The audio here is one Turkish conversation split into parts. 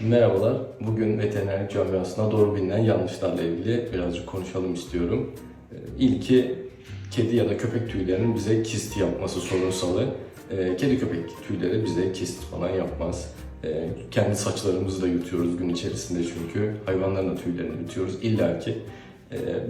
Merhabalar. Bugün veterinerlik camiasına doğru bilinen yanlışlarla ilgili birazcık konuşalım istiyorum. Ee, İlki kedi ya da köpek tüylerinin bize kist yapması sorunsalı. Ee, Kedi köpek tüyleri bize kist falan yapmaz. Ee, Kendi saçlarımızı da yutuyoruz gün içerisinde çünkü. Hayvanların da tüylerini yutuyoruz illa ki.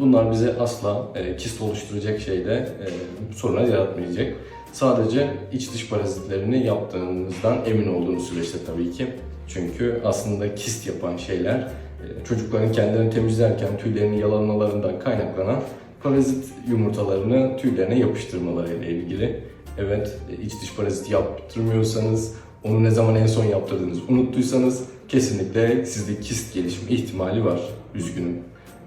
Bunlar bize asla e, kist oluşturacak şeyde e, sorunlar yaratmayacak. Sadece iç dış parazitlerini yaptığınızdan emin olduğunuz süreçte tabii ki. Çünkü aslında kist yapan şeyler e, çocukların kendilerini temizlerken tüylerini yalanmalarından kaynaklanan parazit yumurtalarını tüylerine yapıştırmalarıyla ilgili. Evet, e, iç dış parazit yaptırmıyorsanız, onu ne zaman en son yaptırdığınızı unuttuysanız kesinlikle sizde kist gelişimi ihtimali var. Üzgünüm.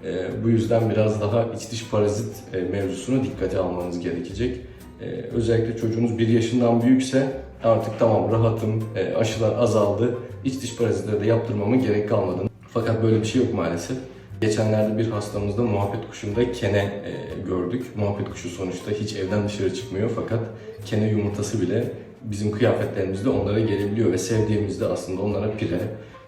E, bu yüzden biraz daha iç dış parazit e, mevzusunu dikkate almanız gerekecek. E, özellikle çocuğunuz bir yaşından büyükse artık tamam rahatım, e, aşılar azaldı, iç dış parazitleri de yaptırmama gerek kalmadı. Fakat böyle bir şey yok maalesef. Geçenlerde bir hastamızda muhabbet kuşunda kene e, gördük. Muhabbet kuşu sonuçta hiç evden dışarı çıkmıyor fakat kene yumurtası bile bizim kıyafetlerimizde onlara gelebiliyor ve sevdiğimizde aslında onlara pire,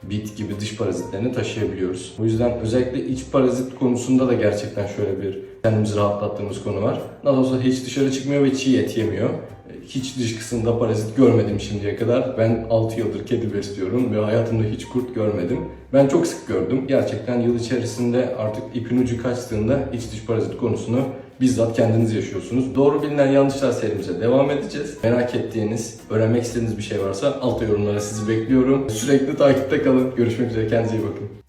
bit gibi dış parazitlerini taşıyabiliyoruz. O yüzden özellikle iç parazit konusunda da gerçekten şöyle bir kendimizi rahatlattığımız konu var. Nasıl olsa hiç dışarı çıkmıyor ve çiğ et yemiyor. Hiç dışkısında parazit görmedim şimdiye kadar. Ben 6 yıldır kedi besliyorum ve hayatımda hiç kurt görmedim. Ben çok sık gördüm. Gerçekten yıl içerisinde artık ipin ucu kaçtığında iç dış parazit konusunu bizzat kendiniz yaşıyorsunuz. Doğru bilinen yanlışlar serimize devam edeceğiz. Merak ettiğiniz, öğrenmek istediğiniz bir şey varsa altta yorumlara sizi bekliyorum. Sürekli takipte kalın. Görüşmek üzere. Kendinize iyi bakın.